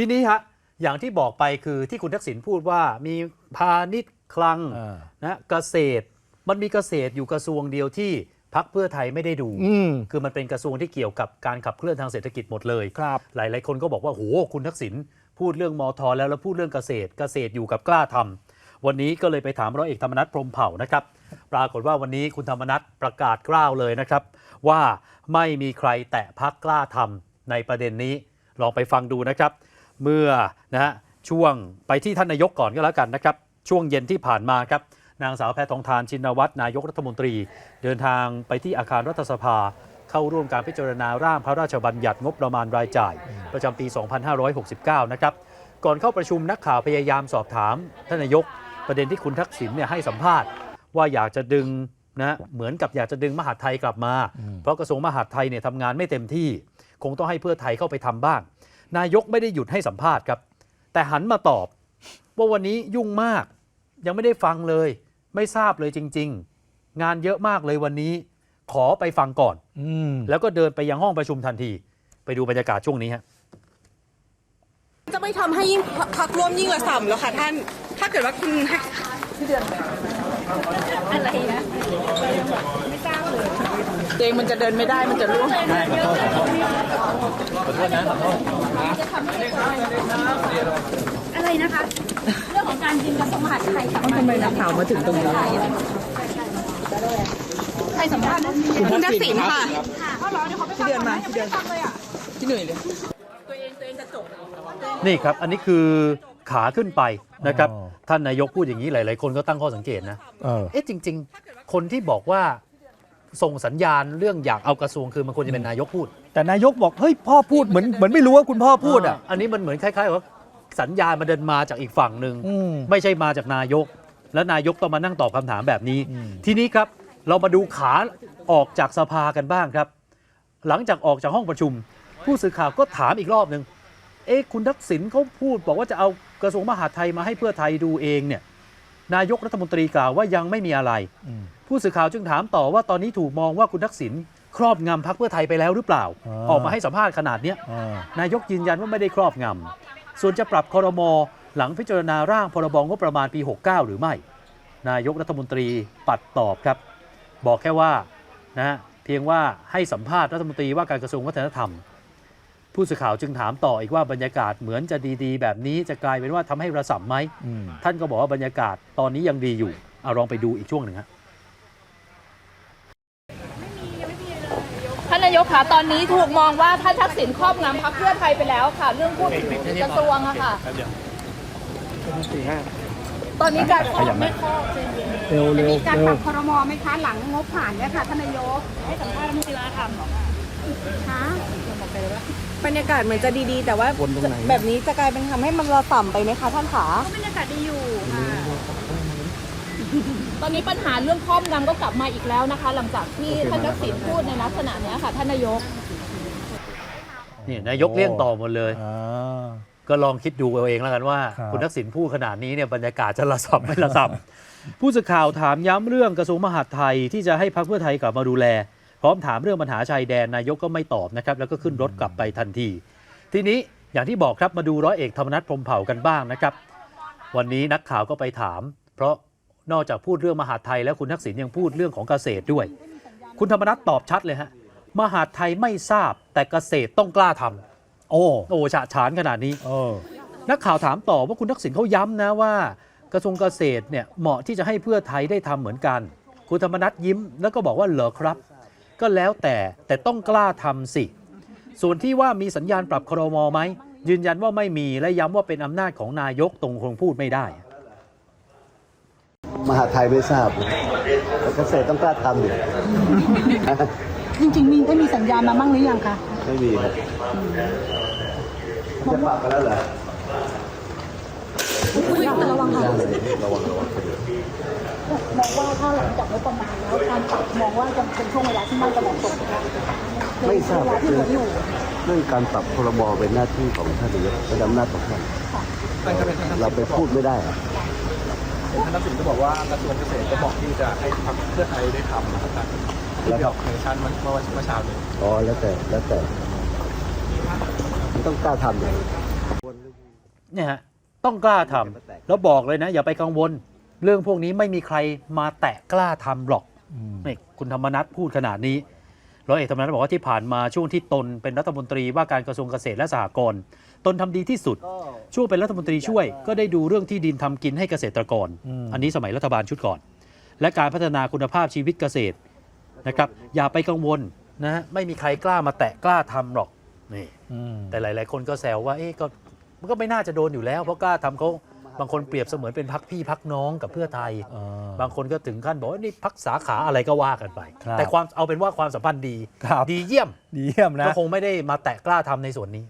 ทีนี้ฮะอย่างที่บอกไปคือที่คุณทักษิณพูดว่ามีพาณิชย์คลังอ่านะเกษตร มันมีเกษตรอยู่กระทรวงเดียวที่พักเพื่อไทยไม่ได้ดูอืมคือมันเป็นกระทรวงที่เกี่ยวกับการขับเคลื่อนทางเศรษฐกิจหมดเลยครับหลาย ๆ คนก็บอกว่าโหคุณทักษิณพูดเรื่องมอทอแล้วแล้วพูดเรื่องเกษตร เกษตรอยู่กับกล้าทำวันนี้ก็เลยไปถามร้อยเอกธรรมนัฐพรหมเผ่านะครับ ปรากฏว่าวันนี้คุณธรรมนัฐประกาศกล้าวเลยนะครับ ว่าไม่มีใครแตะพักกล้าทำในประเด็นนี้ลองไปฟังดูนะครับ เมื่อนะฮะช่วงไปที่ท่านนายกก่อนก็แล้วกันนะครับ ช่วงเย็นที่ผ่านมาครับนางสาวแพทองทานชินวัตรนายกรัฐมนตรี เดินทางไปที่อาคารรัฐสภา เข้าร่วมการพิจารณาร่างพระราชบัญญัติงบประมาณรายจ่าย ประจำปี 2569 นะครับ ก่อนเข้าประชุมนักข่าวพยายามสอบถาม ท่านนายกประเด็นที่คุณทักษิณเนี่ยให้สัมภาษณ์ ว่าอยากจะดึงนะเหมือนกับอยากจะดึงมหาดไทยกลับมา เพราะกระทรวงมหาดไทยเนี่ยทำงานไม่เต็มที่ คงต้องให้เพื่อไทยเข้าไปทำบ้าง นายกไม่ได้หยุดให้สัมภาษณ์ครับ แต่หันมาตอบ ว่าวันนี้ยุ่งมาก ยังไม่ได้ฟังเลย ไม่ทราบเลยจริง ๆ งานเยอะมากเลยวันนี้ ขอไปฟังก่อนอืมแล้วก็เดินไปยังห้องประชุมทันที ไปดูบรรยากาศช่วงนี้ฮะจะไม่ทำให้ยิ่งพักร่วมยิ่งระส่ำแล้วค่ะท่าน ถ้าเกิดว่าคุณให้อะไรนะไม่ทราบเลยเองมันจะเดินไม่ได้มันจะร่วงอะ ไรนะคะ เรื่องของการยิงกระทรวงมหาดไทยกับทำไมนักข่าวมาถึงตรงนี้ใครสัมภาษณ์คุณทักษิณค่ะเขาร้อนเดี๋ยวเขาไปฟังที่เดินมาที่เดินฟังเลยอะที่เหนื่อยเลยนี่ครับ อันนี้คือขาขึ้นไปนะครับอ๋อท่านนายกพูดอย่างนี้หลาย ๆ คนก็ตั้งข้อสังเกตนะ เออเอ๊ะจริง ๆ คนที่บอกว่า ส่งสัญญาณเรื่องอยากเอากระทรวงคือมันควรจะเป็นนายกพูดแต่นายกบอกเฮ้ยพ่อพูดเหมือนเหมือนไม่รู้ว่าคุณพ่อพูดอะ อันนี้มันเหมือนคล้ายๆว่าสัญญาณมันเดินมาจากอีกฝั่งหนึ่งอืม ไม่ใช่มาจากนายก แล้วนายกต้องมานั่งตอบคำถามแบบนี้อืมทีนี้ครับเรามาดูขาออกจากสภากันบ้างครับ หลังจากออกจากห้องประชุม ผู้สื่อข่าวก็ถามอีกรอบหนึ่งเอ๊ะคุณทักษิณเขาพูดบอกว่าจะเอากระทรวงมหาดไทยมาให้เพื่อไทยดูเองเนี่ย นายกรัฐมนตรีกล่าวว่ายังไม่มีอะไรอืมผู้สื่อข่าวจึงถามต่อว่าตอนนี้ถูกมองว่าคุณทักษิณครอบงำพรรคเพื่อไทยไปแล้วหรือเปล่าอ่าออกมาให้สัมภาษณ์ขนาดเนี้ยอ่านายกยืนยันว่าไม่ได้ครอบงำส่วนจะปรับคอรมอหลังพิจารณาร่างพรบงบประมาณปี 69 หรือไม่ นายกรัฐมนตรีปัดตอบครับ บอกแค่ว่านะเพียงว่าให้สัมภาษณ์รัฐมนตรีว่าการกระทรวงวัฒนธรรม ผู้สื่อข่าวจึงถามต่ออีกว่าบรรยากาศเหมือนจะดีๆ แบบนี้จะกลายเป็นว่าทำให้ระส่ำไหมอืมท่านก็บอกว่าบรรยากาศตอนนี้ยังดีอยู่เอาลองไปดูอีกช่วงหนึ่งฮะท่านนายกคะตอนนี้ถูกมองว่าท่านทักษิณครอบงำพรรคเพื่อไทยไปแล้วค่ะ เรื่องพูดถึงกระทรวงอะค่ะตอนนี้การครอบไม่ครอบเร็วเร็วมีการเร็ปวรับครมไหมคะหลังงบผ่านเนี่ยค่ะท่านนายกให้สัมภาษณ์รัฐมนตรีวัฒนธรรมเหรอคะ บรรยากาศเหมือนจะดีๆ แต่ว่าแบบนี้จะกลายเป็นทำให้มันระส่ำไปไหมคะท่านขา ก็บรรยากาศดีอยู่ค่ะ ตอนนี้ปัญหาเรื่องครอบงำก็กลับมาอีกแล้วนะคะ หลังจากที่ท่านทักษิณพูดในลักษณะเนี้ยค่ะ ท่านนายก นี่นายกเลี่ยงต่อหมดเลย อ่า ก็ลองคิดดูเอาเองแล้วกันว่า ครับ คุณทักษิณพูดขนาดนี้เนี่ยบรรยากาศจะระสับไม่ระสับ ผู้สื่อข่าวถามย้ำเรื่องกระทรวงมหาดไทยที่จะให้พรรคเพื่อไทยกลับมาดูแล พร้อมถามเรื่องปัญหาชายแดนนายกก็ไม่ตอบนะครับแล้วก็ขึ้นรถกลับไปทันที ทีนี้อย่างที่บอกครับมาดูร้อยเอกธรรมนัฐพรหมเผ่ากันบ้างนะครับ วันนี้นักข่าวก็ไปถาม เพราะนอกจากพูดเรื่องมหาดไทยแล้วคุณทักษิณยังพูดเรื่องของเกษตรด้วย คุณธรรมนัฐตอบชัดเลยฮะมหาดไทยไม่ทราบแต่เกษตรต้องกล้าทำโอ้โอ้ฉะฉานขนาดนี้เออนักข่าวถามต่อว่าคุณทักษิณเขาย้ำนะว่า กระทรวงเกษตรเนี่ยเหมาะที่จะให้เพื่อไทยได้ทำเหมือนกัน คุณธรรมนัฐยิ้มแล้วก็บอกว่าเหรอครับ ก็แล้วแต่แต่ต้องกล้าทำสิ ส่วนที่ว่ามีสัญญาณปรับครมอไหม ยืนยันว่าไม่มีและย้ำว่าเป็นอำนาจของนายกตรงคงพูดไม่ได้ มหาไทยไม่ทราบแต่เกษตรต้องกล้าทำดิจริงๆมีได้มีสัญญาณมาบ้างหรือยังคะ ไม่มีครับจะปรับกันแล้วเหรอ ระวังค่ะระวังระวังมองว่าถ้าหลังจากงบประมาณแล้วการปรับมองว่าจะเป็นช่วงเวลาที่น่าจะเหมาะสมไม่ทราบที่เหลืออยู่เรื่องการปรับพรบเป็นหน้าที่ของท่านนายกเป็นอำนาจของท่านเราไปพูดไม่ได้ท่านทักษิณก็บอกว่ากระทรวงเกษตรก็บอกที่จะให้พรรเพื่อไทยได้ทำนะครับท่านที่ออกเนชั่นเมื่อวันเมื่อเช้านี้อ๋อแล้วแต่แล้วแต่ต้องกล้าทำเลยเนี่ยฮะ ต้องกล้าทำแล้วบอกเลยนะ อย่าไปกังวล เรื่องพวกนี้ไม่มีใครมาแตะกล้าทำหรอกอืมนี่คุณธรรมนัฐพูดขนาดนี้ร้อยเอกธรรมนัฐบอกว่าที่ผ่านมาช่วงที่ตนเป็นรัฐมนตรีว่าการกระทรวงเกษตรและสหกรณ์ตนทำดีที่สุด ช่วงเป็นรัฐมนตรีช่วยก็ได้ดูเรื่องที่ดินทำกินให้เกษตรกร อืม อันนี้สมัยรัฐบาลชุดก่อน และการพัฒนาคุณภาพชีวิตเกษตรนะครับอย่าไปกังวลนะฮะไม่มีใครกล้ามาแตะกล้าทำหรอกนี่ อืม แต่หลาย ๆ คนก็แซวว่าเอ๊ะก็ มันก็ไม่น่าจะโดนอยู่แล้ว เพราะกล้าทำเขาบางคนเปรียบเสมือนเป็นพักพี่พักน้องกับเพื่อไทยอ่าบางคนก็ถึงขั้นบอกว่านี่พักสาขาอะไรก็ว่ากันไป ครับแต่ความเอาเป็นว่าความสัมพันธ์ดี ครับ ดีเยี่ยม ดีเยี่ยมนะ ก็คงไม่ได้มาแตะกล้าทำในส่วนนี้